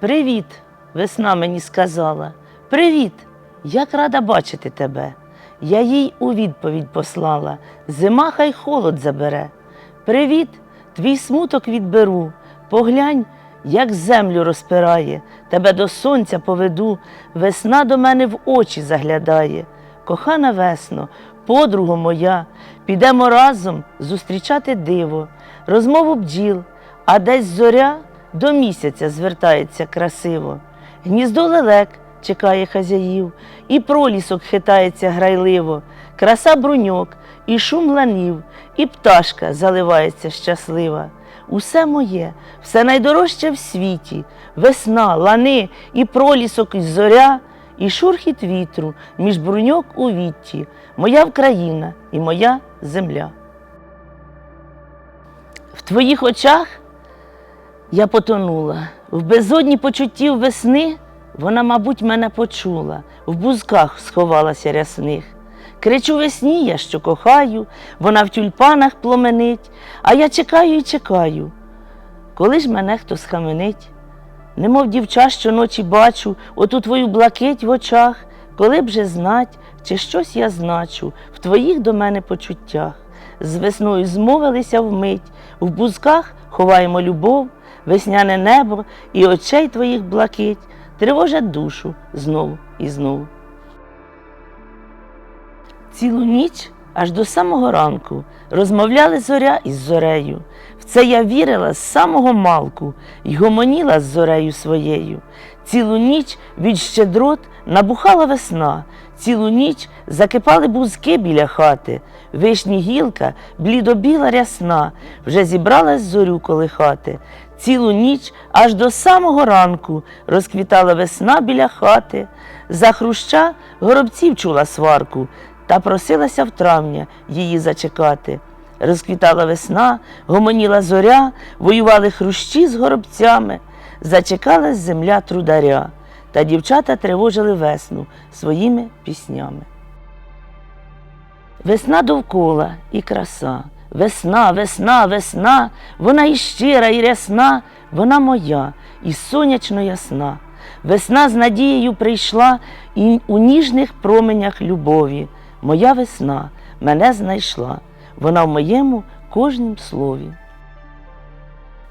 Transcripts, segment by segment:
Привіт, весна мені сказала. Привіт, як рада бачити тебе. Я їй у відповідь послала. Зима хай холод забере. Привіт, твій смуток відберу. Поглянь, як землю розпирає, тебе до сонця поведу, весна до мене в очі заглядає. Кохана весно, подруго моя, підемо разом зустрічати диво, розмову бджіл, а десь зоря до місяця звертається красиво. Гніздо лелек чекає хазяїв, і пролісок хитається грайливо, краса бруньок, і шум ланів, і пташка заливається щаслива. Усе моє, все найдорожче в світі, весна, лани, і пролісок, і зоря, і шурхіт вітру між бруньок у вітті, моя Вкраїна і моя земля. В твоїх очах я потонула. В безодні почуттів весни вона, мабуть, мене почула, в бузках сховалася рясних. Кричу весні я, що кохаю, вона в тюльпанах пломенить, а я чекаю і чекаю. Коли ж мене хто схаменить, немов дівча щоночі бачу, оту твою блакить в очах, коли б же знать, чи щось я значу в твоїх до мене почуттях. З весною змовилися вмить, в бузках ховаємо любов, весняне небо і очей твоїх блакить, тривожать душу знову і знову. Цілу ніч аж до самого ранку розмовляли зоря із зорею. В це я вірила з самого малку й гомоніла з зорею своєю. Цілу ніч від щедрот набухала весна, цілу ніч закипали бузки біля хати. Вишні гілка, блідобіла рясна, вже зібралась зорю колихати. Цілу ніч аж до самого ранку розквітала весна біля хати. За хруща горобців чула сварку та просилася в травня її зачекати. Розквітала весна, гомоніла зоря, воювали хрущі з горобцями, зачекалась земля трударя, та дівчата тривожили весну своїми піснями. Весна довкола і краса, весна, весна, весна, вона і щира, і рясна, вона моя, і сонячно ясна. Весна з надією прийшла і у ніжних променях любові. Моя весна мене знайшла, вона в моєму кожнім слові.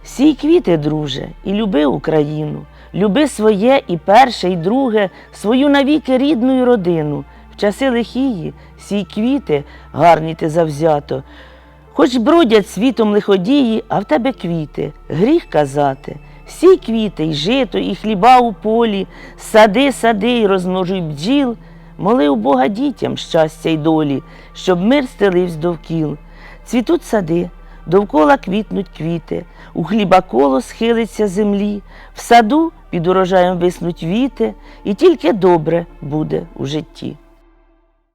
Сій квіти, друже, і люби Україну, люби своє і перше, і друге, свою навіки рідну родину. В часи лихії сій квіти, гарні ти завзято, хоч бродять світом лиходії, а в тебе квіти, гріх казати. Сій квіти, й жито, і хліба у полі, сади, сади, й розмножуй бджіл, моли у Бога дітям щастя й долі, щоб мир стеливсь довкіл. Цвітуть сади, довкола квітнуть квіти, у хліба коло схилиться землі, в саду під урожаєм виснуть віти, і тільки добре буде у житті.